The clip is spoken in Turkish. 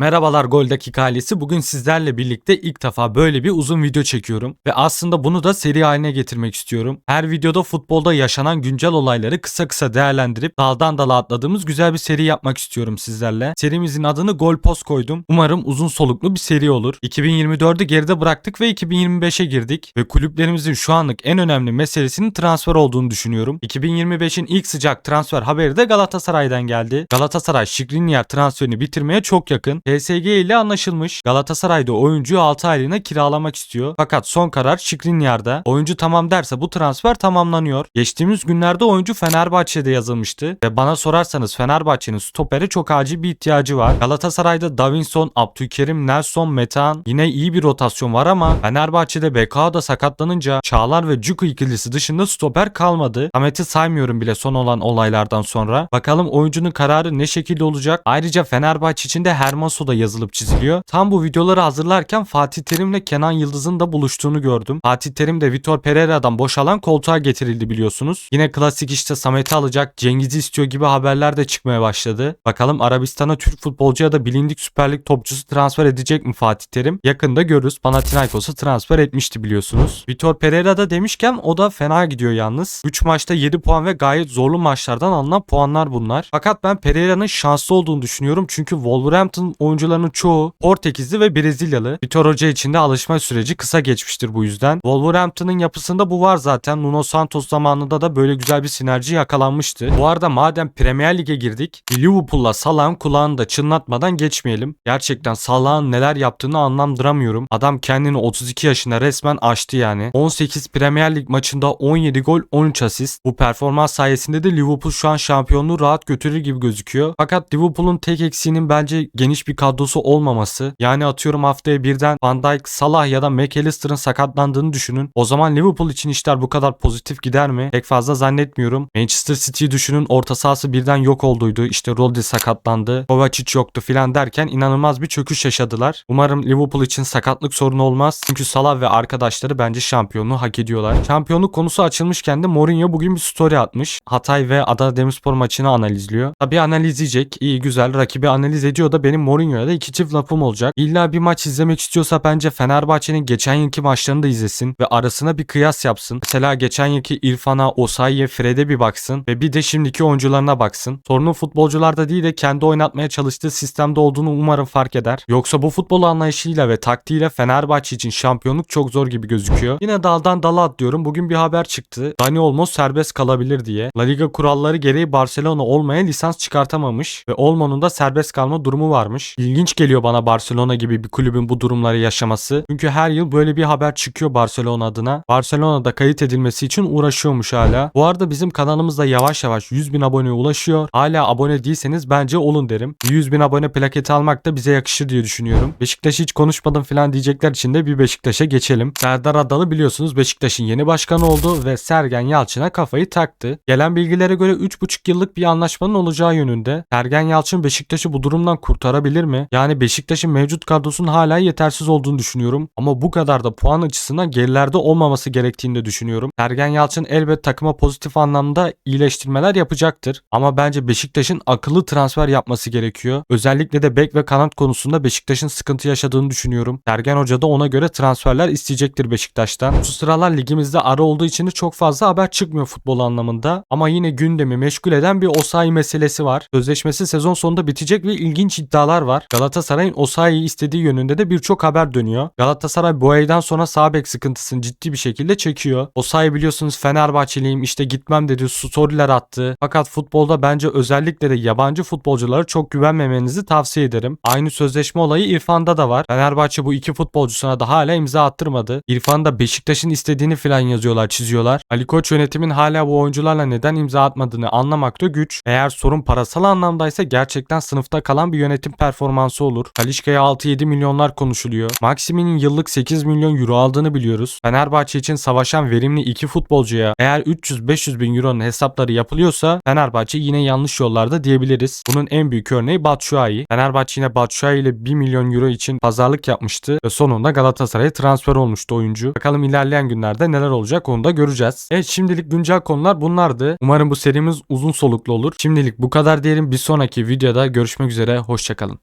Merhabalar Gol Dakika ailesi. Bugün sizlerle birlikte ilk defa böyle bir uzun video çekiyorum. Ve aslında bunu da seri haline getirmek istiyorum. Her videoda futbolda yaşanan güncel olayları kısa kısa değerlendirip daldan dala atladığımız güzel bir seri yapmak istiyorum sizlerle. Serimizin adını Gol Post koydum. Umarım uzun soluklu bir seri olur. 2024'ü geride bıraktık ve 2025'e girdik. Ve kulüplerimizin şu anlık en önemli meselesinin transfer olduğunu düşünüyorum. 2025'in ilk sıcak transfer haberi de Galatasaray'dan geldi. Galatasaray Şikriniyar transferini bitirmeye çok yakın. PSG ile anlaşılmış. Galatasaray'da oyuncuyu 6 aylığına kiralamak istiyor. Fakat son karar Şikrinyar'da. Oyuncu tamam derse bu transfer tamamlanıyor. Geçtiğimiz günlerde oyuncu Fenerbahçe'de yazılmıştı. Ve bana sorarsanız Fenerbahçe'nin stopere çok acil bir ihtiyacı var. Galatasaray'da Davinson, Abdülkerim, Nelson, Metehan yine iyi bir rotasyon var ama Fenerbahçe'de da sakatlanınca Çağlar ve Cuku ikilisi dışında stoper kalmadı. Samet'i saymıyorum bile son olan olaylardan sonra. Bakalım oyuncunun kararı ne şekilde olacak? Ayrıca Fenerbahçe için de Hermoso da yazılıp çiziliyor. Tam bu videoları hazırlarken Fatih Terim'le Kenan Yıldız'ın da buluştuğunu gördüm. Fatih Terim de Vitor Pereira'dan boşalan koltuğa getirildi biliyorsunuz. Yine klasik işte Samet'i alacak, Cengiz'i istiyor gibi haberler de çıkmaya başladı. Bakalım Arabistan'a Türk futbolcu ya da bilindik Süper Lig topçusu transfer edecek mi Fatih Terim? Yakında görürüz. Panathinaikos'u transfer etmişti biliyorsunuz. Vitor Pereira da demişken o da fena gidiyor yalnız. 3 maçta 7 puan ve gayet zorlu maçlardan alınan puanlar bunlar. Fakat ben Pereira'nın şanslı olduğunu düşünüyorum. Çünkü Wolverhampton oyuncularının çoğu Portekizli ve Brezilyalı. Vitor Hoca için de alışma süreci kısa geçmiştir bu yüzden. Wolverhampton'ın yapısında bu var zaten. Nuno Santos zamanında da böyle güzel bir sinerji yakalanmıştı. Bu arada madem Premier Lig'e girdik Liverpool'la Salah'ın kulağını da çınlatmadan geçmeyelim. Gerçekten Salah'ın neler yaptığını anlamdıramıyorum. Adam kendini 32 yaşında resmen aştı yani. 18 Premier Lig maçında 17 gol 13 asist. Bu performans sayesinde de Liverpool şu an şampiyonluğu rahat götürür gibi gözüküyor. Fakat Liverpool'un tek eksiğinin bence geniş bir kadrosu olmaması. Yani atıyorum haftaya birden Van Dijk, Salah ya da McAllister'ın sakatlandığını düşünün. O zaman Liverpool için işler bu kadar pozitif gider mi? Pek fazla zannetmiyorum. Manchester City'yi düşünün orta sahası birden yok olduydu. İşte Rodri sakatlandı. Kovacic yoktu filan derken inanılmaz bir çöküş yaşadılar. Umarım Liverpool için sakatlık sorunu olmaz. Çünkü Salah ve arkadaşları bence şampiyonluğu hak ediyorlar. Şampiyonluk konusu açılmışken de Mourinho bugün bir story atmış. Hatay ve Adana Demirspor maçını analizliyor. Tabi analizleyecek. iyi güzel. Rakibi analiz ediyor da benim Mourinho'ya iki çift lafım olacak. İlla bir maç izlemek istiyorsa bence Fenerbahçe'nin geçen yılki maçlarını da izlesin ve arasına bir kıyas yapsın. Mesela geçen yılki İrfan'a, Osayi'ye, Fred'e bir baksın ve bir de şimdiki oyuncularına baksın. Sorunun futbolcularda değil de kendi oynatmaya çalıştığı sistemde olduğunu umarım fark eder. Yoksa bu futbol anlayışıyla ve taktiğiyle Fenerbahçe için şampiyonluk çok zor gibi gözüküyor. Yine daldan dala atlıyorum. Bugün bir haber çıktı. Dani Olmo serbest kalabilir diye. La Liga kuralları gereği Barcelona olmaya lisans çıkartamamış ve Olmo'nun da serbest kalma durumu varmış. İlginç geliyor bana Barcelona gibi bir kulübün bu durumları yaşaması. Çünkü her yıl böyle bir haber çıkıyor Barcelona adına. Barcelona'da kayıt edilmesi için uğraşıyormuş hala. Bu arada bizim kanalımızda yavaş yavaş 100 bin aboneye ulaşıyor. Hala abone değilseniz bence olun derim. 100 bin abone plaketi almak da bize yakışır diye düşünüyorum. Beşiktaş hiç konuşmadım falan diyecekler için de bir Beşiktaş'a geçelim. Serdar Adalı biliyorsunuz Beşiktaş'ın yeni başkanı oldu ve Sergen Yalçın'a kafayı taktı. Gelen bilgilere göre 3,5 yıllık bir anlaşmanın olacağı yönünde. Sergen Yalçın Beşiktaş'ı bu durumdan kurtarabilir mi? Yani Beşiktaş'ın mevcut kadrosunun hala yetersiz olduğunu düşünüyorum. Ama bu kadar da puan açısından gerilerde olmaması gerektiğini de düşünüyorum. Sergen Yalçın elbet takıma pozitif anlamda iyileştirmeler yapacaktır. Ama bence Beşiktaş'ın akıllı transfer yapması gerekiyor. Özellikle de bek ve kanat konusunda Beşiktaş'ın sıkıntı yaşadığını düşünüyorum. Sergen Hoca da ona göre transferler isteyecektir Beşiktaş'tan. Şu sıralar ligimizde ara olduğu için de çok fazla haber çıkmıyor futbol anlamında. Ama yine gündemi meşgul eden bir Osayi meselesi var. Sözleşmesi sezon sonunda bitecek ve ilginç iddialar var. Galatasaray'ın Osayi'yi istediği yönünde de birçok haber dönüyor. Galatasaray bu aydan sonra sağ bek sıkıntısını ciddi bir şekilde çekiyor. Osayi biliyorsunuz Fenerbahçeliyim işte gitmem dedi storyler attı. Fakat futbolda bence özellikle de yabancı futbolculara çok güvenmemenizi tavsiye ederim. Aynı sözleşme olayı İrfan'da da var. Fenerbahçe bu iki futbolcusuna da hala imza attırmadı. İrfan da Beşiktaş'ın istediğini falan yazıyorlar, çiziyorlar. Ali Koç yönetimin hala bu oyuncularla neden imza atmadığını anlamakta güç. Eğer sorun parasal anlamdaysa gerçekten sınıfta kalan bir yönetim performansı olur. Talişka'ya 6-7 milyonlar konuşuluyor. Maximin'in yıllık 8 milyon euro aldığını biliyoruz. Fenerbahçe için savaşan verimli iki futbolcuya eğer 300-500 bin euronun hesapları yapılıyorsa Fenerbahçe yine yanlış yollarda diyebiliriz. Bunun en büyük örneği Batshuayi. Fenerbahçe yine Batshuayi ile 1 milyon euro için pazarlık yapmıştı ve sonunda Galatasaray'a transfer olmuştu oyuncu. Bakalım ilerleyen günlerde neler olacak onu da göreceğiz. Evet şimdilik güncel konular bunlardı. Umarım bu serimiz uzun soluklu olur. Şimdilik bu kadar diyelim. Bir sonraki videoda görüşmek üzere. Hoşçakalın.